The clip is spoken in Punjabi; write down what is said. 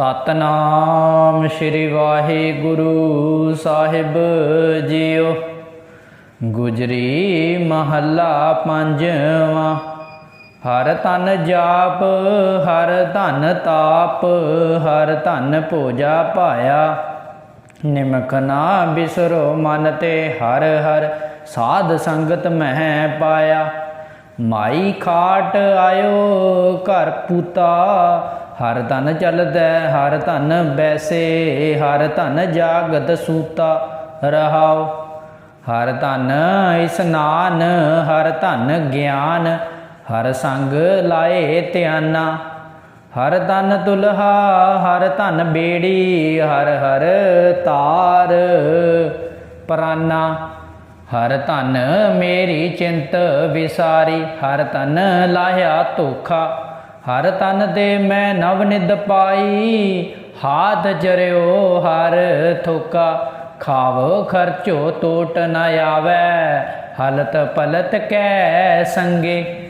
ਸਤਨਾਮ ਸ੍ਰੀ ਵਾਹਿਗੁਰੂ ਸਾਹਿਬ ਜੀਓ। ਗੁਜਰੀ ਮਹੱਲਾ ਪੰਜਵਾਂ। ਹਰ ਤਨ ਜਾਪ, ਹਰ ਧਨ ਤਾਪ, ਹਰ ਧਨ ਪੂਜਾ ਪਾਇਆ ਨਿਮਕ ਨਾ ਬਿਸਰੋ ਮਨ ਤੇ ਹਰ ਹਰ ਸਾਧ ਸੰਗਤ ਮਹਿ ਪਾਇਆ। ਮਾਈ ਖਾਟ ਆਇਓ ਘਰ ਪੂਤਾ ਹਰ ਧਨ ਚਲਦੈ ਹਰ ਧਨ ਬੈਸੇ, ਹਰ ਧਨ ਜਾਗਤ ਸੂਤਾ ਰਹਾਓ। ਹਰ ਧਨ ਇਸਨਾਨ ਹਰ ਧਨ ਗਿਆਨ, ਹਰ ਸੰਗ ਲਾਏ ਧਿਆਨਾ। ਹਰ ਧਨ ਤੁਲਹਾ ਹਰ ਧਨ ਬੇੜੀ, ਹਰ ਹਰ ਤਾਰ ਪ੍ਰਾਨਾ। ਹਰ ਧਨ ਮੇਰੀ ਚਿੰਤ ਵਿਸਾਰੀ, ਹਰ ਧਨ ਲਾਹਿਆ ਧੋਖਾ। ਹਰ ਤਨ ਦੇ ਮੈਂ ਨਵ ਨਿਦ ਪਾਈ, ਹਾਥ ਜਰਿਓ ਹਰ ਥੋਕਾ। ਖਾਵੋ ਖਰਚੋ ਟੋਟ ਨ ਆਵੈ, ਹਲਤ ਪਲਤ ਕੈ ਸੰਗੇ।